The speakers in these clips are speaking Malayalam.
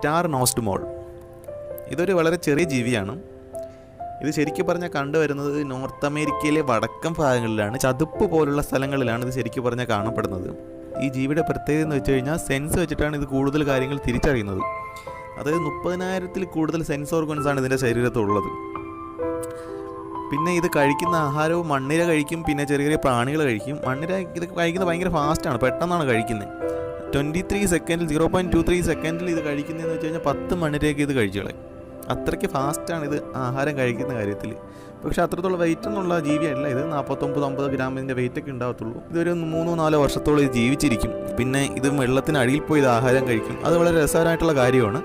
സ്റ്റാർ നോസ്റ്റ് മോൾ ഇതൊരു വളരെ ചെറിയ ജീവിയാണ്. ഇത് ശരിക്കും പറഞ്ഞാൽ കണ്ടുവരുന്നത് നോർത്ത് അമേരിക്കയിലെ വടക്കൻ ഭാഗങ്ങളിലാണ് ചതുപ്പ് പോലുള്ള സ്ഥലങ്ങളിലാണ് ഇത് ശരിക്കും പറഞ്ഞാൽ കാണപ്പെടുന്നത്. ഈ ജീവിയുടെ പ്രത്യേകത എന്ന് വെച്ച് കഴിഞ്ഞാൽ സെൻസ് വെച്ചിട്ടാണ് ഇത് കൂടുതൽ കാര്യങ്ങൾ തിരിച്ചറിയുന്നത്. അതായത് മുപ്പതിനായിരത്തിൽ കൂടുതൽ സെൻസ് ഓർഗൻസ് ആണ് ഇതിന്റെ ശരീരത്തുള്ളത് പിന്നെ ഇത് കഴിക്കുന്ന ആഹാരവും മണ്ണിര കഴിക്കും പിന്നെ ചെറിയ ചെറിയ പ്രാണികൾ കഴിക്കും. മണ്ണിര ഇത് കഴിക്കുന്നത് ഭയങ്കര ഫാസ്റ്റാണ് പെട്ടെന്നാണ് കഴിക്കുന്നത്. ട്വന്റി ത്രീ സെക്കൻഡിൽ സീറോ പോയിന്റ് ടു ത്രീ സെക്കൻഡിൽ ഇത് കഴിക്കുന്നതെന്ന് വെച്ച് കഴിഞ്ഞാൽ പത്ത് മണിരേക്ക് ഇത് കഴിച്ചു കളയും. അത്രയ്ക്ക് ഫാസ്റ്റാണ് ഇത് ആഹാരം കഴിക്കുന്ന കാര്യത്തിൽ പക്ഷേ അത്രത്തോളം വെയിറ്റ് എന്നുള്ള ജീവിയല്ല. ഇത് നാൽപ്പത്തൊമ്പത് അമ്പത് ഗ്രാമിന്റെ വെയിറ്റ് ഒക്കെ ഉണ്ടാകത്തുള്ളൂ ഇതൊരു മൂന്നോ നാലോ വർഷത്തോളം ഇത് ജീവിച്ചിരിക്കും. പിന്നെ ഇത് വെള്ളത്തിനടിയിൽ പോയി ഇത് ആഹാരം കഴിക്കും. അത് വളരെ രസകരമായിട്ടുള്ള കാര്യമാണ്.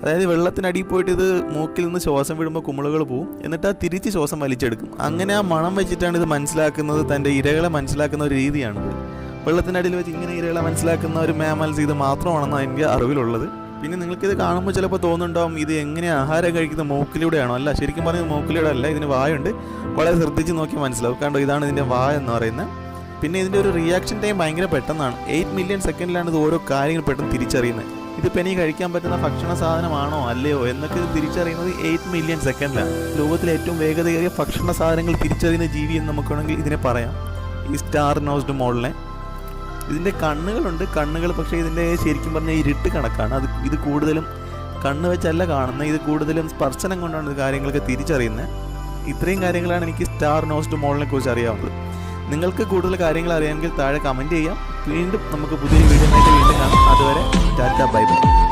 അതായത് വെള്ളത്തിനടിയിൽ പോയിട്ട് ഇത് മൂക്കിൽ നിന്ന് ശ്വാസം വിടുമ്പോൾ കുമിളുകൾ പോവും. എന്നിട്ട് ആ തിരിച്ച് ശ്വാസം വലിച്ചെടുക്കും. അങ്ങനെ ആ മണം വെച്ചിട്ടാണ് ഇത് മനസ്സിലാക്കുന്നത് തന്റെ ഇരകളെ മനസ്സിലാക്കുന്ന ഒരു രീതിയാണിത്. വെള്ളത്തിനടിയിൽ വെച്ച് ഇങ്ങനെ ഇരകളെ മനസ്സിലാക്കുന്ന ഒരു മാമൽസ് ഇത് മാത്രമാണെന്നാണ് എനിക്ക് അറിവിലുള്ളത്. പിന്നെ നിങ്ങൾക്കിത് കാണുമ്പോൾ ചിലപ്പോൾ തോന്നുന്നുണ്ടാവും ഇത് എങ്ങനെ ആഹാരം കഴിക്കുന്ന മൂക്കിലൂടെയാണോ? അല്ല ശരിക്കും പറഞ്ഞത് മൂക്കിലൂടെ അല്ല ഇതിന് വായുണ്ട്. വളരെ ശ്രദ്ധിച്ച് നോക്കി മനസ്സിലാവും. കണ്ടോ ഇതാണ് ഇതിന്റെ വായ എന്ന് പറയുന്നത്. പിന്നെ ഇതിന്റെ ഒരു റിയാക്ഷൻ ടൈം ഭയങ്കര പെട്ടെന്നാണ്. എയ്റ്റ് മില്യൺ സെക്കൻഡിലാണ് ഇത് ഓരോ കാര്യങ്ങൾ പെട്ടെന്ന് തിരിച്ചറിയുന്നത്. ഇതിപ്പോൾ ഇനി കഴിക്കാൻ പറ്റുന്ന ഭക്ഷണ സാധനമാണോ അല്ലയോ എന്നൊക്കെ ഇത് തിരിച്ചറിയുന്നത് എയ്റ്റ് മില്യൺ സെക്കൻഡിലാണ് ലോകത്തിലെ ഏറ്റവും വേഗതയേറിയ ഭക്ഷണ സാധനങ്ങൾ തിരിച്ചറിയുന്ന ജീവി എന്ന് നമുക്ക് വേണമെങ്കിൽ ഇതിനെ പറയാം. ഈ സ്റ്റാർ നോസ്ഡ് മോളിനെ ഇതിന്റെ കണ്ണുകളുണ്ട്. കണ്ണുകൾ പക്ഷേ ഇതിന്റെ ശരിക്കും പറഞ്ഞാൽ ഇരുട്ട് കണക്കാണ്. അത് ഇത് കൂടുതലും കണ്ണ് വെച്ചല്ല കാണുന്നത് ഇത് കൂടുതലും സ്പർശനം കൊണ്ടാണ് ഇത് കാര്യങ്ങളൊക്കെ തിരിച്ചറിയുന്നത് ഇത്രയും കാര്യങ്ങളാണ് എനിക്ക് സ്റ്റാർ നോസ്റ്റ് മോളിനെ കുറിച്ച് അറിയാവുന്നത്. നിങ്ങൾക്ക് കൂടുതൽ കാര്യങ്ങൾ അറിയാമെങ്കിൽ താഴെ കമന്റ് ചെയ്യാം. വീണ്ടും നമുക്ക് പുതിയ വീഡിയോ വീണ്ടും കാണാം. അതുവരെ ടാറ്റ ബൈ ബൈ.